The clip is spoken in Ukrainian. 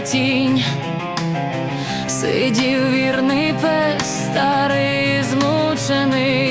тінь, сидів вірний пес, старий змучений.